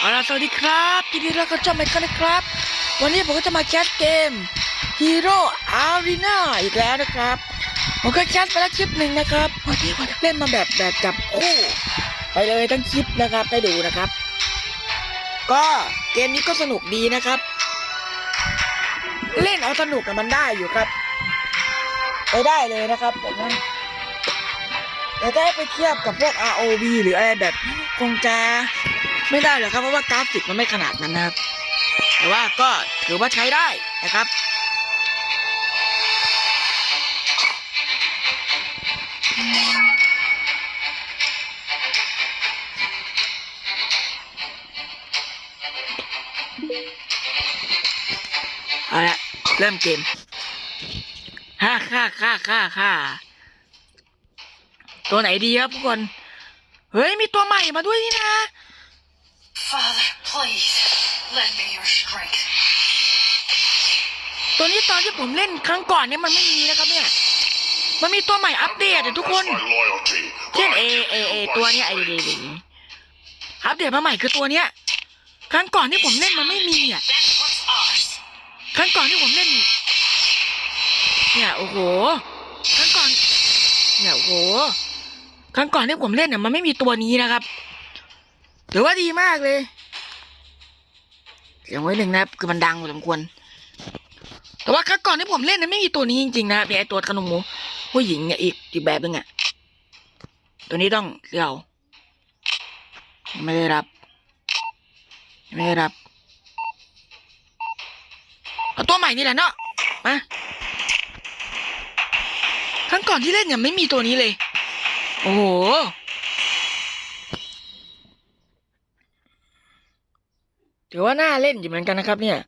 เอาล่ะสวัสดีครับยินดีต้อนรับเข้าสู่รายการนะครับ วันนี้ผมก็จะมาแคสเกม Hero Arena อีกแล้วนะครับ ผมก็แคสไปแล้วคลิปหนึ่งนะครับวันนี้ผมจะเล่นมาแบบแบบจับคู่ ไปเลยทั้งคลิปนะครับได้ดูนะครับ ก็เกมนี้ก็สนุกดีนะครับ เล่นเอาสนุกกับมันได้อยู่ครับ ไปได้เลยนะครับผมนะแต่ถ้าไปเทียบกับพวก ROV หรืออะไรแบบคงจะ ไม่ได้หรอกครับ เพราะว่ากราฟิกมันไม่ขนาดนั้นนะครับ แต่ว่าก็ถือว่าใช้ได้นะครับเอาละเริ่มเกมฮ่าฮ่าฮ่าฮ่าฮ่าตัวไหนดีครับทุกคน เฮ้ย มีตัวใหม่มาด้วยนี่นะ Father, please, lend me your strength. ตัวนี้ตอนที่ผมเล่นครั้งก่อนเนี่ยมันไม่มีนะครับเนี่ย มันมีตัวใหม่อัปเดตอะทุกคน My loyalty. เช่นเอเอเอตัวเนี้ยไอเดดอัปเดตมาใหม่คือตัวเนี้ย ครั้งก่อนที่ผมเล่นมันไม่มีอะ That's what's ours. ครั้งก่อนที่ผมเล่น เนี่ยโอ้โห ครั้งก่อน เนี่ยโอ้โห ครั้งก่อนที่ผมเล่นเนี่ยมันไม่มีตัวนี้นะครับ ถือว่าดีมากเลยเสียงไว้หนึ่งนะครับคือมันดังพอสมควร แต่ว่าครั้งก่อนที่ผมเล่นนี่ยไม่มีตัวนี้จริงๆนะครับเนี่ยไอตัวขนมหมูผู้หญิงเนี่ยอีกอีกแบบนึงอะ ตัวนี้ต้องเลือกเอาไม่ได้รับ ไม่ได้รับเอาตัวใหม่นี่แหละเนาะมาครั้งก่อนที่เล่นเนี่ยไม่มีตัวนี้เลย โอ้โห ถือว่าน่าเล่นอยู่เหมือนกันนะครับ เนี่ย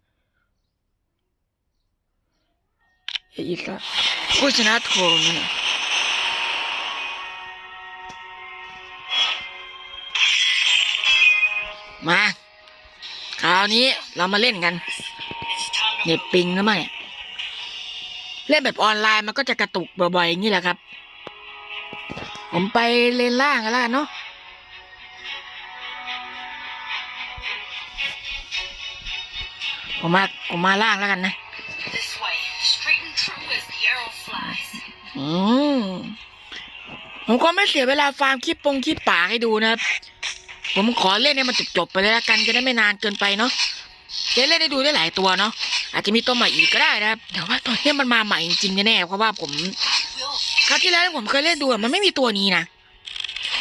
เฮ้ยอีกแล้วผู้ชนะโทนนี่นะมาคราวนี้เรามาเล่นกันเน็ตปิงแล้วมั้งเนี่ยเล่นแบบออนไลน์มันก็จะกระตุกบ่อยๆอย่างนี้แหละครับ ผมไปเลนล่างกันแล้วเนาะ ผมมาผมมาล่างแล้วกันนะ this way, straight and true as the arrow flies. อืมผมก็ไม่เสียเวลาฟาร์มคลิปปงคลิปป่าให้ดูนะครับผมขอเล่นให้มันจบๆไปเลยละกันจะได้ไม่นานเกินไปเนาะจะเล่นได้ดูได้หลายตัวเนาะอาจจะมีตัวใหม่อีกก็ได้นะครับแต่ว่าตัวเนี้ยมันมาใหม่จริงๆแน่ๆเพราะว่าผม Will ครั้งที่แล้วที่ผมเคยเล่นดูอะมันไม่มีตัวนี้นะ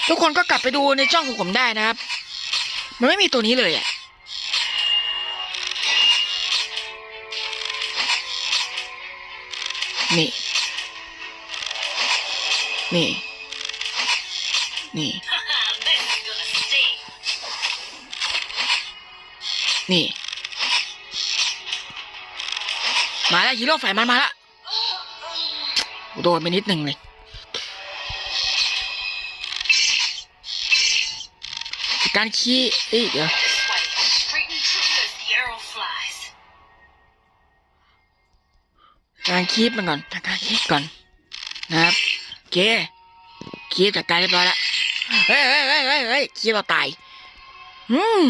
ทุกคนก็กลับไปดูในช่องของผมได้นะครับ มันไม่มีตัวนี้เลยอะ นี่ นี่ นี่ นี่ มาแล้วฮีโร่ฝ่ายมันมาแล้วโดนไปนิดหนึ่งเลยการขี้เอ้ยเดี๋ยว การคีบมันก่อนการคีบก่อนนะครับเคคีบจัดการเรียบร้อยแล้วเฮ้ยเฮ้ยเฮ้ยเฮ้ยเฮ้ยคีบเราตายอืม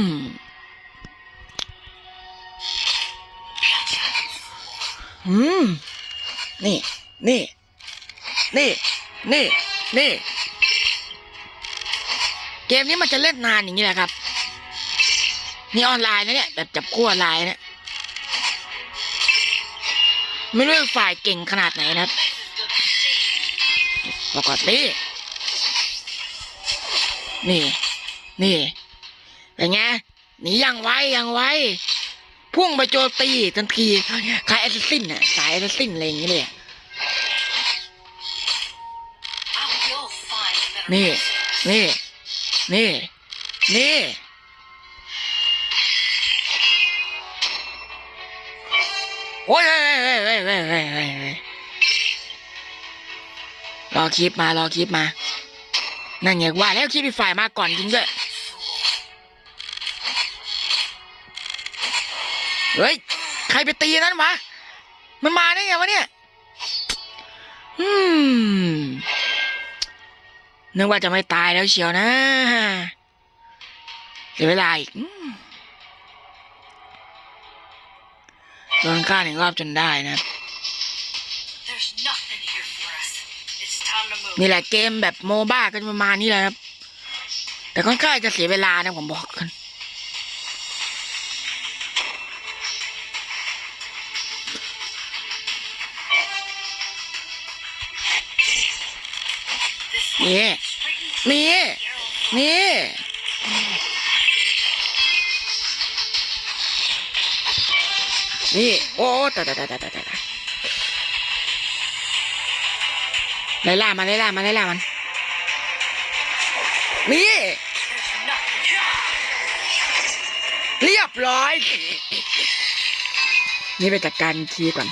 อืมนี่นี่นี่นี่นี่เกมนี้มันจะเล่นนานอย่างนี้แหละครับ นี่ออนไลน์นะเนี่ยแบบจับคู่ออนไลน์เนะ ไม่รู้ฝ่ายเก่งขนาดไหนนะบ This is gonna sting. ปกตินี่ นี่เป็นไงหนีย่างไวอย่างไวพุ่งไปโจมตีทันทีคล้ายแอสซินน่ะสายแอสซินอะไรอย่างเงี้ยเลยนี่ นี่ นี่ นี่ เฮ้ยรอคลิปมารอคลิปมา นั่นไงว่าแล้วคลิปอีฝ่ายมาก่อนจริงด้วย เฮ้ย ใครไปตีนั้นวะ มันมาได้ไงวะเนี่ย อืม นึกว่าจะไม่ตายแล้วเชียวนะ เสียเวลาอีก โดนฆ่าหนึ่งรอบจนได้นะครับ There's nothing here for us. It's time to move. นี่แหละเกมแบบโมบ้ากันประมาณนี้แหละครับ แต่ค่อนข้างจะเสียเวลานะผมบอกกัน This นี่ straight and นี่ arrow นี่ นี่ โอ้ตายตายตายตายตายไล่ล่ามันไล่ล่ามันไล่ล่ามัน นี่ เรียบร้อย นี่ไปจัดการคีก่อน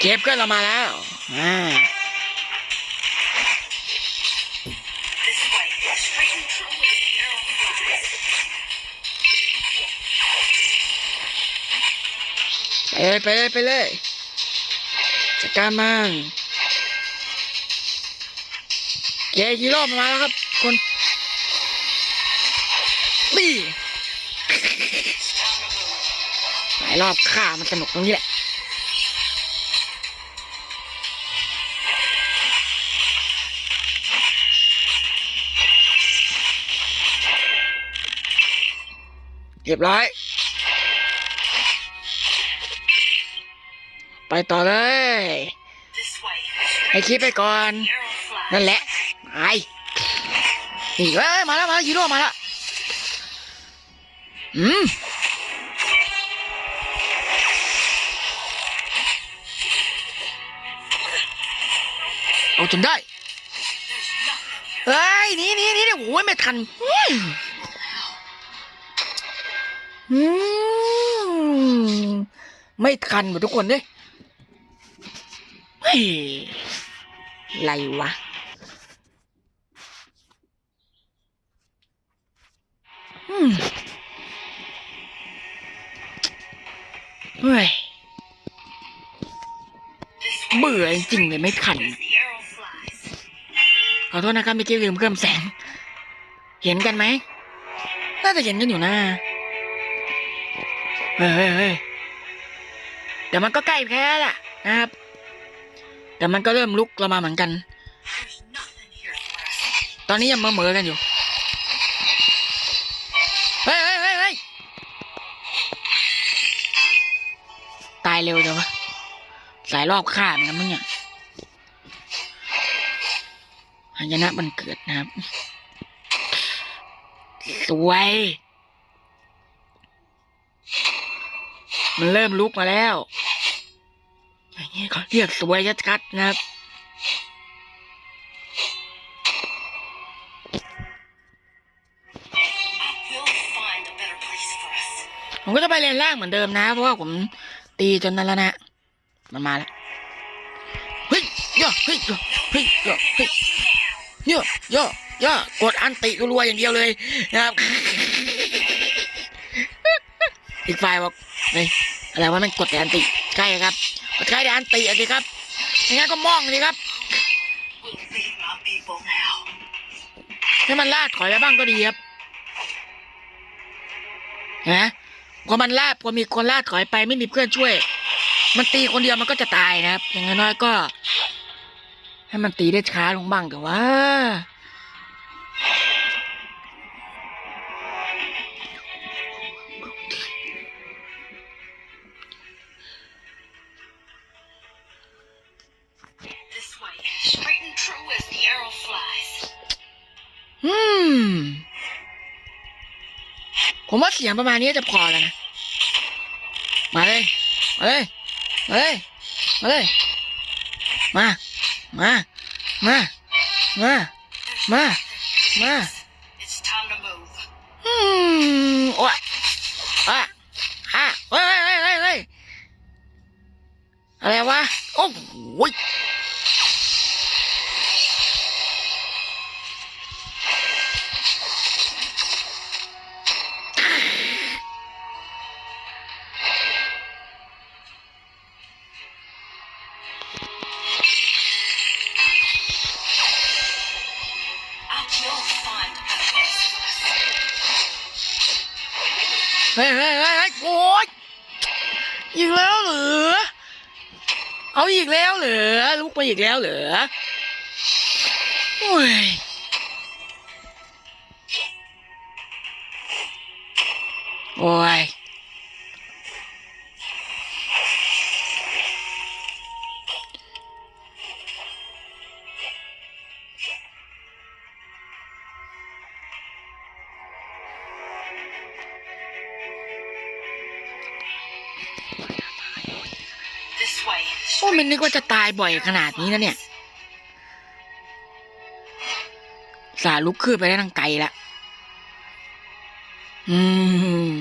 เก็บเพื่อนเรามาแล้ว อ่า เลยไปเลยไปเลยจัดการมันเกยฮีโร่มาแล้วครับคนนี่หลายรอบฆ่ามันสนุกตรงนี้แหละเรียบร้อย ไปต่อเลย ให้คิดไปก่อน นั่นแหละไอ้นี่เอ้ยมาแล้วมาแล้วฮีโร่มาแล้วอืมเอาจนได้เฮ้ยนี่นี่นี่โอ้ยไม่ทันอืมอืมไม่ทันหมดทุกคนเลย เฮ้ยไรวะ อืมเฮ้ย เบื่อจริงเลยไม่ทัน ขอโทษนะครับเมื่อกี้ลืมเพิ่มแสง เห็นกันไหม น่าจะเห็นกันอยู่นะเฮ้ยเฮ้ยเฮ้ยเดี๋ยวมันก็ใกล้แพ้ละนะครับ แต่มันก็เริ่มลุกเรามาเหมือนกัน ตอนนี้ยังเมื่อเมอๆกันอยู่เฮ้ยเฮ้ยเฮ้ยเฮ้ยตายเร็วจังวะสายรอบฆ่ามันกันมั้งเนี่ยหายนะมันเกิดนะครับ สวย มันเริ่มลุกมาแล้ว อย่างนี้เขาเรียกสวยชัดๆนะครับผมก็จะไปเลนล่างเหมือนเดิมนะ เพราะว่าผมตีจนนั้นแล้วนะ มันมาแล้ว เฮ้ยย่อเฮ้ยย่อเฮ้ยย่อเฮ้ยย่อย่อย่อกดอันติรัวๆอย่างเดียวเลยนะครับอีกฝ่ายบอกเฮ้ยอะไรวะมันกดแต่อันติใกล้ครับ ใกล้แต่อันติอะสิครับอย่างงั้นก็มองสิครับให้มันล่าถอยไปบ้างก็ดีครับนะพอมันล่าพอมีคนล่าถอยไปไม่มีเพื่อนช่วย มันตีคนเดียวมันก็จะตายนะครับ อย่างน้อยก็ ให้มันตีได้ช้าลงบ้างแต่ว่า Straight and true as the arrow flies. อืม ผมว่าเสียงประมาณนี้จะพอแล้วนะ มาเลย มาเลย มาเลย มาเลย มา มา มา มา There's Ma. nothing here for Ma. us. It's time to move. อืมโอ้ยอะอะเฮ้ยเฮ้ยเฮ้ยเฮ้ยอะไรวะ โอ้โห เฮ้ยเฮ้ยเฮ้ยเฮ้ยโอ้ยอีกแล้วเหรอ เอาอีกแล้วเหรอ ลุกไปอีกแล้วเหรอ โอ้ยโอ้ย This way. โอ้ไม่นึกว่าจะตายบ่อยขนาดนี้นะเนี่ย สาลุกขึ้นไปได้ทั้งไกลละอืม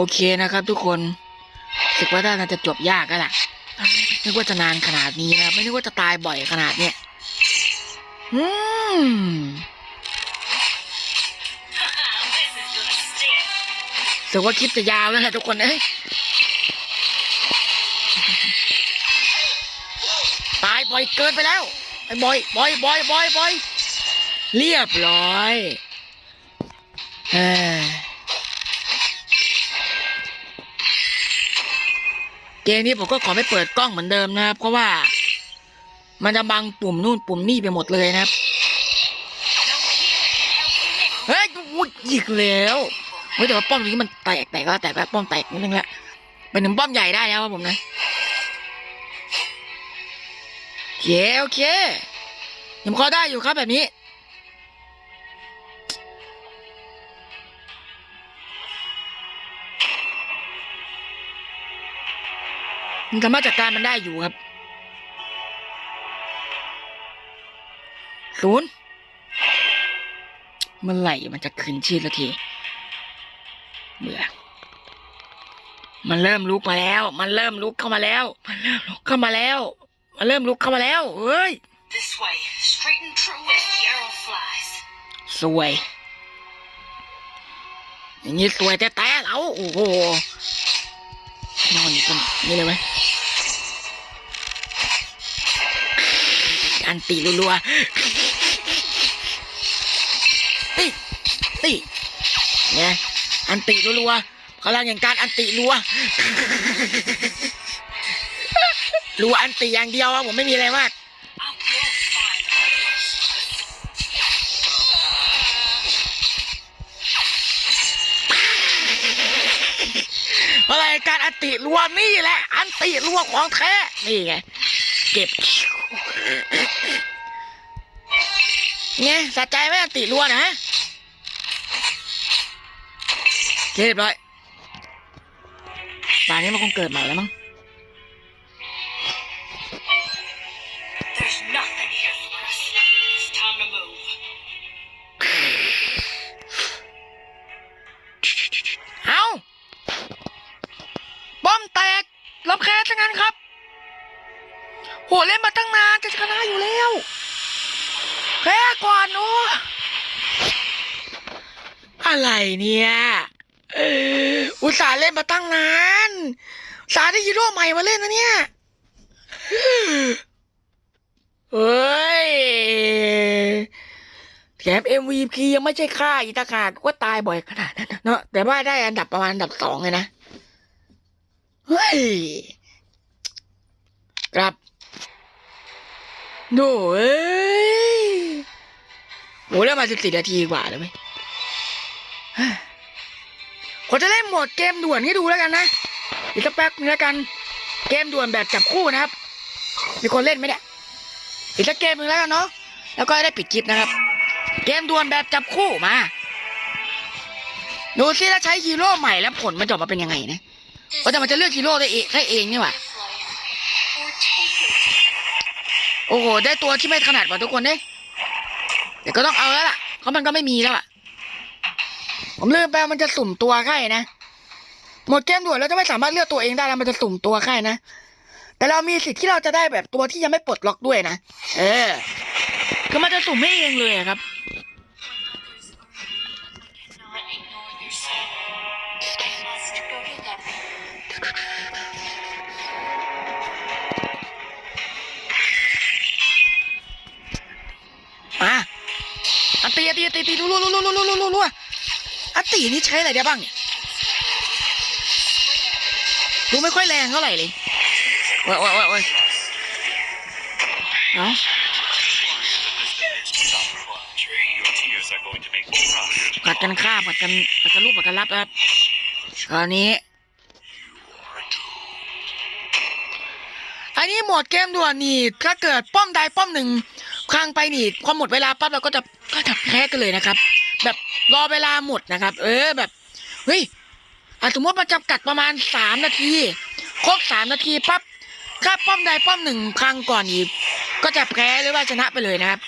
โอเคนะครับ ทุกคนรู้สึกว่าน่าจะจบยากแล้วล่ะไม่นึกว่าจะนานขนาดนี้นะไม่นึกว่าจะตายบ่อยขนาดเนี้ยอืม this is gonna stick. รู้สึกว่าคลิปจะยาวแล้วนะทุกคนเอ้ยตายบ่อยเกินไปแล้วไอ้บอยบอยบอยบอยบอยเรียบร้อยเออ เกมนี้ผมก็ขอไม่เปิดกล้องเหมือนเดิมนะครับ เพราะว่า มันจะบังปุ่มนู่นปุ่มนี่ไปหมดเลยนะครับ เฮ้ยอุ๊ยอีกแล้วเฮ้ยแต่ว่าป้อมนี้มันแตกแตกก็แตกแล้วป้อมแตกนิดนึงละเป็นถึงป้อมใหญ่ได้แล้วครับผมนะโอเคโอเคยังพอได้อยู่ครับแบบนี้ มันสามารถจัดการมันได้อยู่ครับศูนย์เมื่อไหร่มันจะคืนชีพสักทีเบื่อมันเริ่มลุกมาแล้ว มันเริ่มลุกเข้ามาแล้ว มันเริ่มลุกเข้ามาแล้ว มันเริ่มลุกเข้ามาแล้วเฮ้ย This way. Straight and true as the arrow flies. สวยอย่างนี้สวยแต่แต่ๆแล้วโอ้โห นอนอยู่ตรงนี้เลยไหมอันตีรัวๆตีตีเนี่ยอันตีรัวๆพลังอย่างการอันตีรัวรัวอันตีอย่างเดียวผมไม่มีอะไรมาก อะไรการอันติรัวนี่แหละ อันติรัวของแท้ นี่ไง เก็บไงสะใจไหมอันติรัวนะเคเรียบร้อยป่านนี้มันคงเกิดใหม่แล้วมั้ง ก่อนนาะอะไรเนี่ยอุตส่าห์เล่นมาตั้งนานสาได้ฮีโร่ใหม่มาเล่นนะเนี่ยเฮ้ยแถม MVP ยังไม่ใช่ค่าอีตาขาดก็ตายบ่อยขนาดนั้นเนาะแต่ว่าได้อันดับประมาณอันดับสองเลยนะ เฮ้ย กลับโถ่เอ้ย โหแล้วมาสิบสี่นาทีกว่าแล้วไหมเฮ้ยผมจะเล่นโหมดเกมด่วนให้ดูแล้วกันนะอีกสักแป๊บนึงแล้วกัน เกมด่วนแบบจับคู่นะครับ มีคนเล่นไหมเนี่ยอีกสักเกมนึงแล้วกันเนาะแล้วก็ได้ปิดคลิปนะครับ เกมด่วนแบบจับคู่มาดูซิถ้าใช้ฮีโร่ใหม่แล้วผลมันจะออกมาเป็นยังไงนะเพราะแต่มันจะเลือกฮีโร่ได้เองได้เองนี่หว่าโอ้โหได้ตัวที่ไม่ถนัดกว่าทุกคนเด้ แต่ก็ต้องเอาแล้วล่ะเพราะมันก็ไม่มีแล้วอะ ผมลืมไปมันจะสุ่มตัวใกล้นะ หมดเกมด่วนเราจะไม่สามารถเลือกตัวเองได้แล้วมันจะสุ่มตัวแค่นะ แต่เรามีสิทธิ์ที่เราจะได้แบบตัวที่ยังไม่ปลดล็อกด้วยนะ เออ คือมันจะสุ่มไม่เองเลยครับ อันตีอันตีอันตีตีรัวรัวรัวรัวรัวรัวอันตีนี่ใช้อะไรได้บ้างดูไม่ค่อยแรงเท่าไหร่เลยโอ้ยโอ้ยโอ้ยเอ้ากัดกันฆ่ากัดกันกัดกันลูกกัดกันรับครับตอนนี้ อันนี้หมดเกมด่วนนี่ถ้าเกิดป้อมใดป้อมหนึ่งค้างไปนี่พอหมดเวลาปั๊บเราก็จะ ก็จะแพ้กันเลยนะครับ แบบรอเวลาหมดนะครับ เออแบบเฮ้ยอะสมมติมันจำกัดประมาณสามนาทีครบสามนาทีปั๊บถ้าป้อมใดป้อมหนึ่งครั้งก่อนนี่ก็จะแพ้หรือว่าชนะไปเลยนะครับ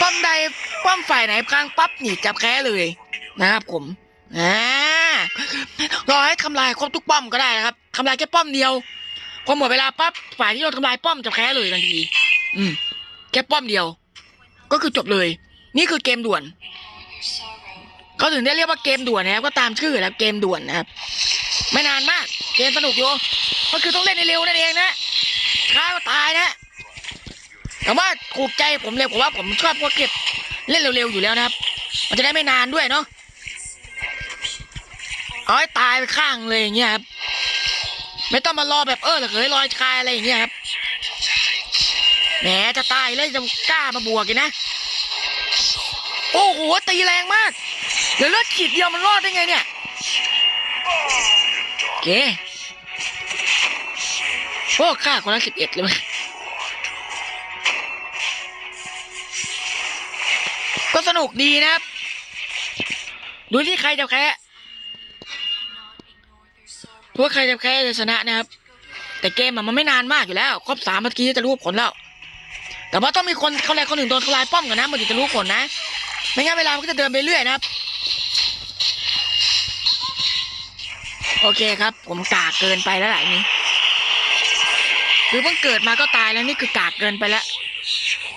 ป้อมใดป้อมฝ่ายไหนครั้งปั๊บหนี่จะแพ้เลยนะครับ ผมอ่ารอให้ทำลายครบทุกป้อมก็ได้นะครับทำลายแค่ป้อมเดียวพอหมดเวลาปั๊บฝ่ายที่โดนทำลายป้อมจะแพ้เลยทันที อืมแค่ป้อมเดียว ก็คือจบเลย นี่คือเกมด่วนเขาถึงได้เรียกว่าเกมด่วนนะครับก็ตามชื่อแล้วเกมด่วนนะครับ ไม่นานมากเกมสนุกอยู่ก็คือต้องเล่นในเร็วนั่นเองนะช้าก็ตายนะแต่ว่าถูกใจผมเลยผมว่าผมชอบพวกเก็บเล่นเร็วๆอยู่แล้วนะครับ มันจะได้ไม่นานด้วยเนาะเอาให้ตายไปข้างเลยอย่างเงี้ยครับไม่ต้องมารอแบบเออเหยลอยคายอะไรอย่างเงี้ยครับแหมจะตายเลยจะกล้ามาบวกกันนะ โอ้โหตีแรงมากเดี๋ยวเลือดขีดเดียวมันรอดได้ไงเนี่ยโอเคโอ้ฆ่าคนละสิบเอ็ดเลยก็สนุกดีนะครับ ดูที่ใครจะแพ้ว่าใครจะแพ้จะชนะนะครับ แต่เกมมันไม่นานมากอยู่แล้ว ครบสามนาทีจะรู้ผลแล้ว แต่ว่าต้องมีคนเขาแรกคนหนึ่งโดนทำลายป้อมกันนะมันถึงจะรู้ผลนะ ไม่งั้นเวลามันก็จะเดินไปเรื่อยนะครับ โอเคครับ ผมกากเกินไปแล้วหละอันนี้คือเพิ่งเกิดมาก็ตายแล้วนี่คือกากเกินไปแล้ว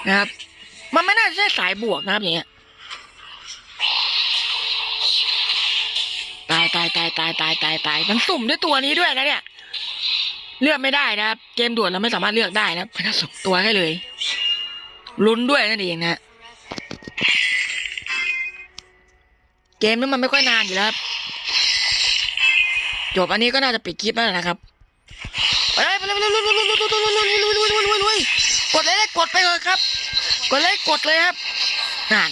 นะครับ มันไม่น่าจะใช่สายบวกนะครับอย่างเงี้ยตายตายตายตายตายตายตายมันสุ่มด้วยตัวนี้ด้วยนะเนี่ย เลือกไม่ได้นะครับ เกมด่วนเราไม่สามารถเลือกได้นะครับมันสุ่มตัวให้เลยลุ้นด้วยนั่นเองนะ เกมนี้มันไม่ค่อยนานอยู่แล้วครับจบอันนี้ก็น่าจะปิดคลิปแล้วนะครับไปเลยไปเลยไปเลยไปเลยไปเลยไปเลยไปกดเลยกดไปเลยครับ กดเลยกดเลยครับนั่น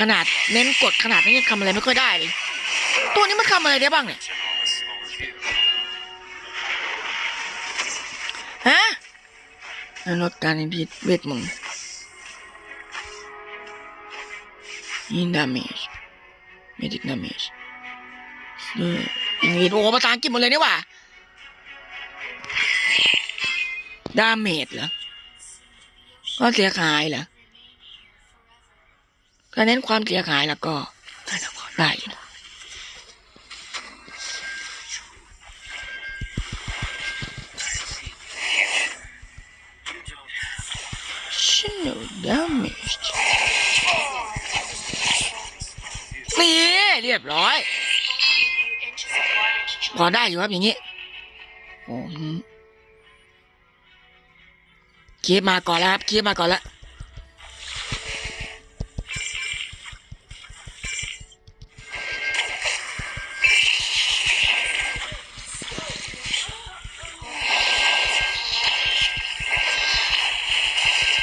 ขนาดเน้นกดขนาดนี้ยังทำอะไรไม่ค่อยได้เลย ตัวนี้มันทำอะไรได้บ้างเนี่ยฮะรถการพิษเวทมนต์ in damage medic damage เอออังกฤษโอ้ภาษาอังกฤษหมดเลยนี่หว่า damage เหรอ ก็เสียหายเหรอก็เน้นความเสียหายแล้วก็ได้นะได้อยู่นะ Channel damage นี่เเรียบร้อย พอได้อยู่ครับอย่างนี้โอ้โหคีบมาก่อนแล้วครับคีบมาก่อนแล้ว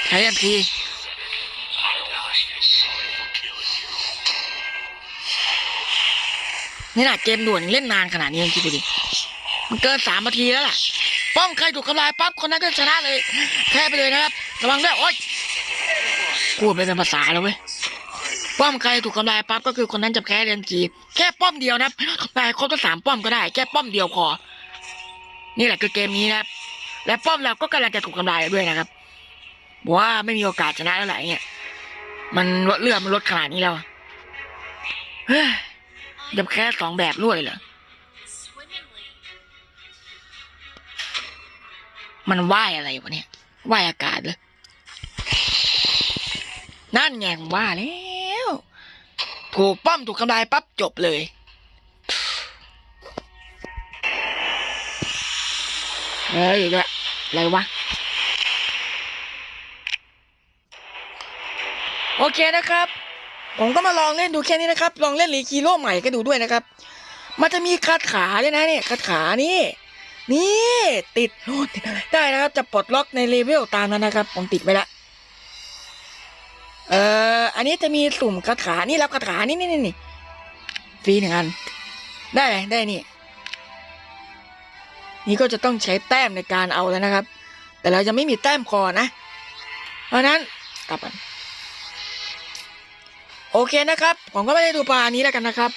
ใช้ทันที นี่นะเกมด่วนเล่นนานขนาดนี้คิดดูดิมันเกินสามนาทีแล้วล่ะ ป้อมใครถูกทำลายปั๊บคนนั้นก็ชนะเลยแพ้ไปเลยนะครับ ระวังด้วยโอ๊ยพูดไม่เป็นภาษาแล้วเว้ยป้อมใครถูกทำลายปั๊บก็คือคนนั้นจะแพ้เรียนทีแค่ป้อมเดียวนะครับทำลายครบทั้งสามป้อมก็ได้ แค่ป้อมเดียวพอนี่แหละคือเกมนี้นะครับ และป้อมเราก็กำลังจะถูกทำลายด้วยนะครับว่าไม่มีโอกาสชนะแล้วไหลเนี่ย มันลดเลือดมันลดขนาดนี้แล้วเฮ้ย ยับแค่สองแบบรวดเลยเหรอ มันว่ายอะไรวะเนี่ยว่ายอากาศเลย นั่นแงว่าแล้วถูกป้อมถูกกำลาปั๊บจบเลยเฮ้ยอีกแล้วอะไรวะโอเคนะครับ ผมก็มาลองเล่นดูแค่นี้นะครับ ลองเล่นรีคีโร่ใหม่ก็ดูด้วยนะครับ มันจะมีคาถาด้วยนะเนี่ยคาถานี่นี่ติดโอ้ติดอะไรได้นะครับ จะปลดล็อกในเลเวลตามนั้นนะครับ ผมติดไว้ละเอ่ออันนี้จะมีสุ่มคาถานี่รับคาถานี่นี่นี่นี่ฟรีหนึ่งอัน ได้ไหมได้นี่ นี่ก็จะต้องใช้แต้มในการเอาแล้วนะครับ แต่เราจะไม่มีแต้มพอนะ เพราะฉะนั้นกลับกัน โอเคนะครับ ผมก็ไม่ได้ดูปลานี้แล้วกันนะครับ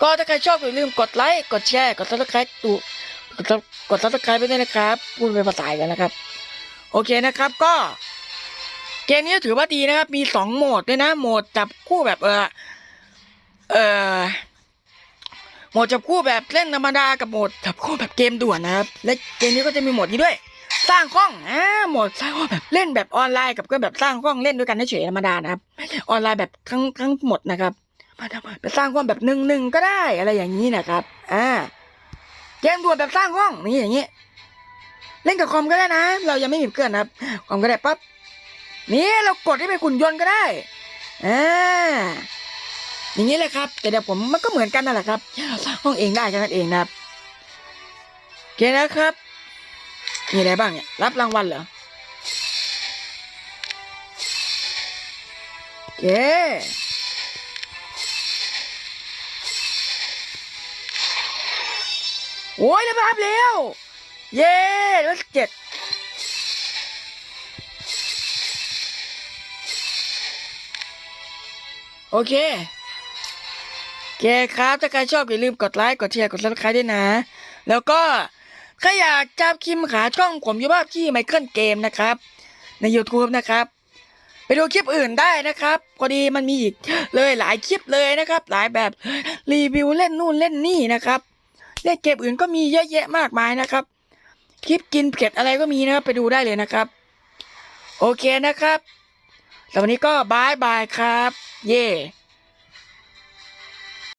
ก็ถ้าใครชอบอย่าลืมกดไลค์ กดแชร์ กดซับสไครต์ดูกดซับกดซับสไครต์ไปด้วยนะครับ พูดเป็นภาษากันนะครับ โอเคนะครับ ก็ เกมนี้ถือว่าดีนะครับ มีสองโหมดด้วยนะ โหมดจับคู่แบบเออเออโหมดจับคู่แบบเล่นธรรมดากับโหมดจับคู่แบบเกมด่วนนะครับ และเกมนี้ก็จะมีโหมดนี้ด้วย สร้างห้องอ่าโหมดสร้างห้องแบบเล่นแบบออนไลน์กับก็แบบสร้างห้องเล่นด้วยกันเฉยธรรมดานะครับออนไลน์แบบทั้งทั้งหมดนะครับมาทำไมไปสร้างห้องแบบหนึ่งหนึ่งก็ได้อะไรอย่างนี้นะครับอ่าเกมด่วนแบบสร้างห้องนี่อย่างนี้เล่นกับคอมก็ได้นะ เรายังไม่มีเพื่อนนะครับคอมก็ได้ปั๊บนี่เรากดให้เป็นขุนยนต์ก็ได้อ่าอย่างนี้เลยครับ แต่เดี๋ยวผมมันก็เหมือนกันนั่นแหละครับสร้างห้องเองได้แค่นั้นเองนะครับโอเคนะครับ มีอะไรบ้างเนี่ย รับรางวัลเหรอโอเคโอ้ยได้รับแล้วเย้ร้อยเจ็ดโอเคโอเคครับ ถ้าใครชอบอย่าลืมกดไลค์ กดแชร์ กดซับสไครต์ด้วยนะ แล้วก็ ถ้าอยากจับคิมขาช่องผมอยู่บ้านที่ไมเคิลเกมนะครับ ใน YouTube นะครับ ไปดูคลิปอื่นได้นะครับพอดีมันมีอีกเลยหลายคลิปเลยนะครับ หลายแบบรีวิวเล่นนู่นเล่นนี่นะครับเล่นเกมอื่นก็มีเยอะแยะมากมายนะครับ คลิปกินเผ็ดอะไรก็มีนะครับไปดูได้เลยนะครับ โอเคนะครับแล้ววันนี้ก็บายบายครับ เย่